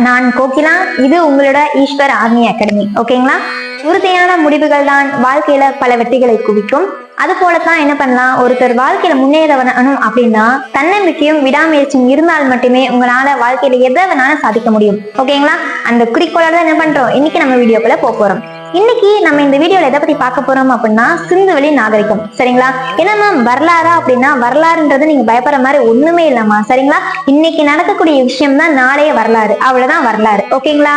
நான் கோகிலா இது உங்களோட ஈஸ்வர் ஆர்மி அகாடமி. ஓகேங்களா? உறுதியான முடிவுகள் தான் வாழ்க்கையில பல வெற்றிகளை குவிக்கும். அது போலதான் என்ன பண்ணலாம்? ஒருத்தர் வாழ்க்கையில முன்னேற வரணும் அப்படின்னா தன்னம்பிக்கையும் விடாமுயற்சியும் இருந்தால் மட்டுமே உங்களால வாழ்க்கையில எதை வேணாலும் சாதிக்க முடியும். ஓகேங்களா? அந்த குறிக்கோளோட என்ன பண்றோம்? இன்னைக்கு நம்ம வீடியோக்குள்ள போக போறோம். இன்னைக்கு நம்ம இந்த வீடியோல எதை பத்தி பார்க்க போறோம் அப்படின்னா சிந்துவெளி நாகரிகம். சரிங்களா? ஏன்னா மேம் வரலாறா அப்படின்னா வரலாறுன்றது நீங்க பயப்படுற மாதிரி ஒண்ணுமே இல்லம்மா சரிங்களா? இன்னைக்கு நடக்கக்கூடிய விஷயம் தான் நாளைய வரலாறு. அவ்வளவுதான் வரலாறு. ஓகேங்களா?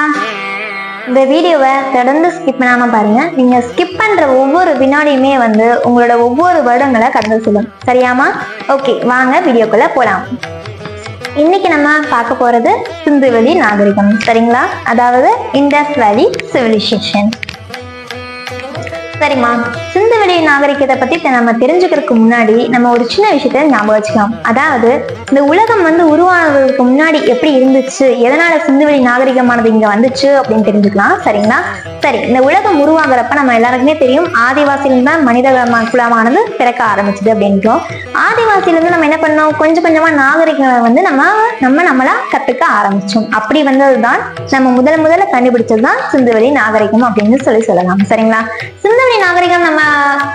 இந்த வீடியோவை தொடர்ந்து ஸ்கிப் பண்ணாம பாருங்க. நீங்க ஸ்கிப் பண்ற ஒவ்வொரு வினாடியுமே வந்து உங்களோட ஒவ்வொரு வருடங்களை கடந்து செல்லும். சரியாமா ஓகே வாங்க வீடியோக்குள்ள போலாம். இன்னைக்கு நம்ம பார்க்க போறது சிந்துவெளி நாகரிகம். சரிங்களா? அதாவது இண்டஸ் வேலி சிவிலைசேஷன் சரிம்மா. திறந்த சிந்துவெளி நாகரிகத்தை பத்தி நம்ம தெரிஞ்சுக்கிறதுக்கு முன்னாடி நம்ம ஒரு சின்ன விஷயத்த ஞாபகம் வச்சுக்கலாம் அதாவது இந்த உலகம் வந்து உருவானதுக்கு முன்னாடி எப்படி இருந்துச்சு? எதனால சிந்துவெளி நாகரிகமானது இங்க வந்துச்சு அப்படின்னு தெரிஞ்சுக்கலாம். சரிங்களா? சரி இந்த உலகம் உருவாகிறப்ப நம்ம எல்லாருக்குமே தெரியும் ஆதிவாசியிலிருந்து தான் மனித குலமானது பிறக்க ஆரம்பிச்சது அப்படின்றோம். ஆதிவாசியிலிருந்து நம்ம என்ன பண்ணோம்? கொஞ்சம் கொஞ்சமா நாகரிகங்களை வந்து நம்ம நம்ம நம்மளா கத்துக்க ஆரம்பிச்சோம். அப்படி வந்ததுதான் நம்ம முதல் முதல்ல கண்டுபிடிச்சது தான் சிந்துவெளி நாகரிகம் அப்படின்னு சொல்லி சொல்லலாம். சரிங்களா? சிந்துவெளி நாகரிகம் நம்ம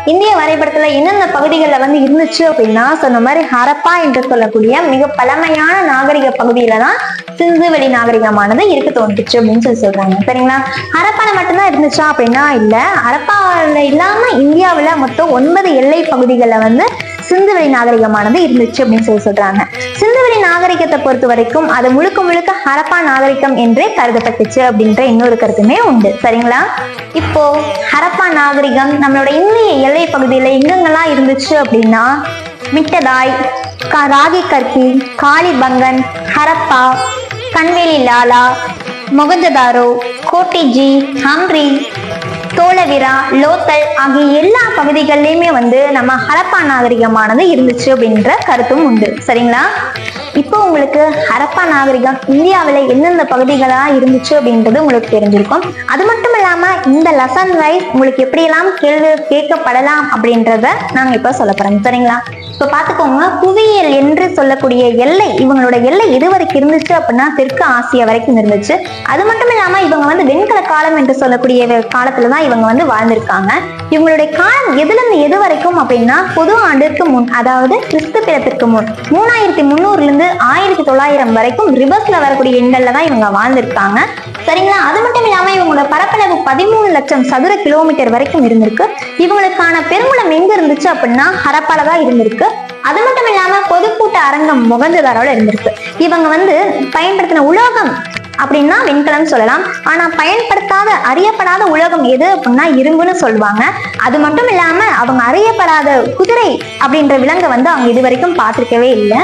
இந்திய வரைபடத்துல என்னென்ன பகுதிகளில் வந்து இருந்துச்சு அப்படின்னா சொன்ன மாதிரி ஹரப்பா என்று சொல்லக்கூடிய மிக பழமையான நாகரிக பகுதியில தான் சிந்துவெளி நாகரிகமானது இருக்க தோன்றுச்சு அப்படின்னு சொல்லி சொல்றாங்க. சரிங்களா? ஹரப்பால மட்டும்தான் இருந்துச்சா அப்படின்னா இல்ல. ஹரப்பால இல்லாம இந்தியாவுல மொத்தம் ஒன்பது எல்லை பகுதிகளில் வந்து சிந்துவெளி நாகரிகமானது இருந்துச்சு அப்படின்னு சொல்லி சொல்றாங்க. சிந்துவெளி நாகரிகத்தை பொறுத்த வரைக்கும் அது முழுக்க முழுக்க ஹரப்பா நாகரிகம் என்றே கருதப்பட்டுச்சு அப்படின்ற இன்னொரு கருத்துமே உண்டு. சரிங்களா? இப்போ ஹரப்பா நாகரிகம் நம்மளோட இந்திய எல்லை பகுதியில எங்கெங்கெல்லாம் இருந்துச்சு அப்படின்னா மிட்டதாய் க- ராகி கர்கி காளிபங்கன் ஹரப்பா கண்வேலி லாலா மொகஞ்சதாரோ கோட்டிஜி ஹம்ரி தோலவிரா லோத்தல் ஆகிய எல்லா பகுதிகள்லையுமே வந்து நம்ம ஹரப்பா நாகரிகமானது இருந்துச்சு அப்படின்ற கருத்தும் உண்டு. சரிங்களா? இப்போ உங்களுக்கு ஹரப்பா நாகரிகம் இந்தியாவில் எந்தெந்த பகுதிகளாக இருந்துச்சு அப்படின்றது உங்களுக்கு தெரிஞ்சிருக்கும். அது மட்டும் இல்லாமல் இந்த லெசன் வைஸ் உங்களுக்கு எப்படியெல்லாம் கேள்வி கேட்கப்படலாம் அப்படின்றத நாங்கள் இப்போ சொல்ல போகிறோம் சரிங்களா? இப்போ பார்த்துக்கோங்க புவியியல் என்று சொல்லக்கூடிய எல்லை இவங்களோட எல்லை எது வரைக்கும் இருந்துச்சு அப்படின்னா தெற்கு ஆசியா வரைக்கும் இருந்துச்சு. அது மட்டும் இல்லாம இவங்க வந்து வெண்கல காலம் என்று சொல்லக்கூடிய காலத்துல தான் இவங்க வந்து வாழ்ந்திருக்காங்க. இவங்களுடைய காலம் எதுல இருந்து எது வரைக்கும் அப்படின்னா பொது ஆண்டிற்கு முன் அதாவது கிறிஸ்து பிறப்பிற்கு முன் மூணாயிரத்தி முந்நூறுல இருந்து ஆயிரத்தி தொள்ளாயிரம் வரைக்கும் ரிவர்ஸ்ல வரக்கூடிய எண்கள்ல தான் இவங்க வாழ்ந்திருக்காங்க. சரிங்களா? அது மட்டும் இல்லாம இவங்களோட பரப்பளவு பதிமூணு லட்சம் சதுர கிலோமீட்டர் வரைக்கும் இருந்திருக்கு. இவங்களுக்கான பெருமளம் எங்க இருந்துச்சு அப்படின்னா ஹரப்பால தான் இருந்திருக்கு. அது மட்டும் இல்லாம பொதுக்கூட்ட அரங்கம் முகந்ததாரோட இருந்திருக்கு. இவங்க வந்து பயன்படுத்தின உலோகம் அப்படின்னா வெண்கலம் சொல்லலாம். ஆனா பயன்படுத்தாத அறியப்படாத உலோகம் எது அப்படின்னா இரும்புன்னு சொல்லுவாங்க. அது மட்டும் இல்லாம அவங்க அறியப்படாத குதிரை அப்படின்ற விலங்கை வந்து அவங்க இது வரைக்கும் பார்த்திருக்கவே இல்லை.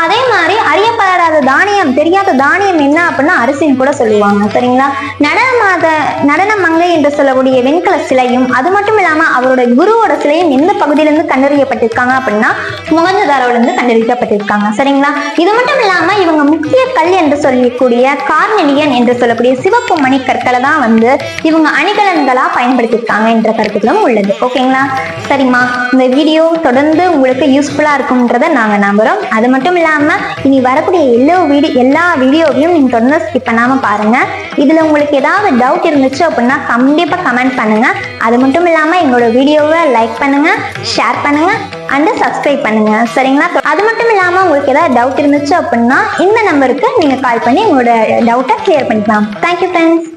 அதே மாதிரி அறியப்படாத தானியம் தெரியாத தானியம் என்ன அப்படின்னா அரிசின்னு கூட சொல்லுவாங்க சரிங்களா? நடனமாத நடன மங்கை என்று சொல்லக்கூடிய வெண்கல சிலையும் அது மட்டும் இல்லாம அவரோட குருவோட சிலையும் எந்த பகுதியிலிருந்து கண்டறியப்பட்டிருக்காங்க அப்படின்னா முகஞ்சதாரோல இருந்து கண்டறியப்பட்டிருக்காங்க சரிங்களா? இது மட்டும் இல்லாம இவங்க முக்கிய கல் என்று சொல்லக்கூடிய கார்னெலியன் என்று சொல்லக்கூடிய சிவப்பு மணி கற்களை தான் வந்து இவங்க அணிகலன்களா பயன்படுத்தியிருக்காங்க என்ற கருத்துக்களும் உள்ளது ஓகேங்களா? சரிம்மா இந்த வீடியோ தொடர்ந்து உங்களுக்கு யூஸ்ஃபுல்லா இருக்கும்ன்றதை நாங்க நம்புறோம். அது மட்டும் இல்லாம இனி வரக்கூடிய எல்லா வீடியோ எல்லா வீடியோவையும் நீங்க தொடர்ந்து ஸ்கிப் பண்ணாம பாருங்க. இதுல உங்களுக்கு ஏதாவது டவுட் இருந்துச்சு அப்படின்னா கண்டிப்பா கமெண்ட் பண்ணுங்க. அது மட்டும் இல்லாம எங்களோட வீடியோவை லைக் பண்ணுங்க ஷேர் பண்ணுங்க அண்ட் சப்ஸ்கிரைப் பண்ணுங்க. சரிங்களா? அது மட்டும் இல்லாம உங்களுக்கு ஏதாவது டவுட் இருந்துச்சு அப்படின்னா இந்த நம்பருக்கு நீங்க கால் பண்ணி உங்களோட டவுட்டை கிளியர் பண்ணிக்கலாம். Thank you friends